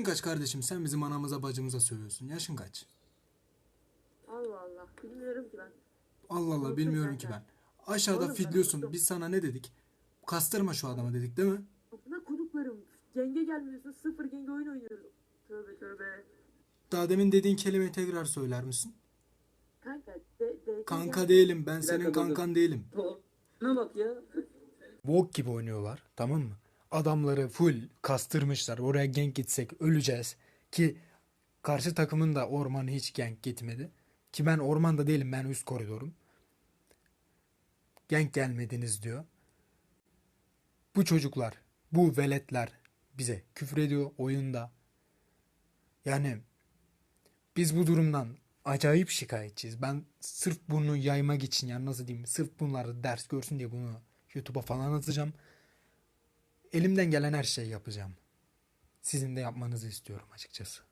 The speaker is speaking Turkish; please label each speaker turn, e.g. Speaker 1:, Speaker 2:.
Speaker 1: Yaşın kaç kardeşim? Sen bizim anamıza bacımıza sövüyorsun. Yaşın kaç?
Speaker 2: Allah Allah. Bilmiyorum ki ben.
Speaker 1: Allah Allah bilmiyorum ki ben. Aşağıda
Speaker 2: Oğlum
Speaker 1: fidliyorsun. Biz sana ne dedik? Kastırma şu adamı dedik değil mi?
Speaker 2: Buna koduklarım. Genge gelmiyorsun. Sıfır genge oyun oynuyoruz. Tövbe tövbe.
Speaker 1: Daha demin dediğin kelimeyi tekrar söyler misin?
Speaker 2: Kanka. De, de,
Speaker 1: Kanka değilim. Ben senin kankan değilim.
Speaker 3: Ne bak ya.
Speaker 1: Bok gibi oynuyorlar. Tamam mı? Adamları full kastırmışlar. Oraya gank gitsek öleceğiz. Ki karşı takımın da ormanı hiç gank gitmedi. Ki ben ormanda değilim. Ben üst koridorum. Gank gelmediniz diyor. Bu çocuklar, bu veletler bize küfür ediyor oyunda. Yani biz bu durumdan acayip şikayetçiyiz. Ben sırf bunu yaymak için yani nasıl diyeyim sırf bunları ders görsün diye bunu YouTube'a falan atacağım. Elimden gelen her şeyi yapacağım. Sizin de yapmanızı istiyorum açıkçası.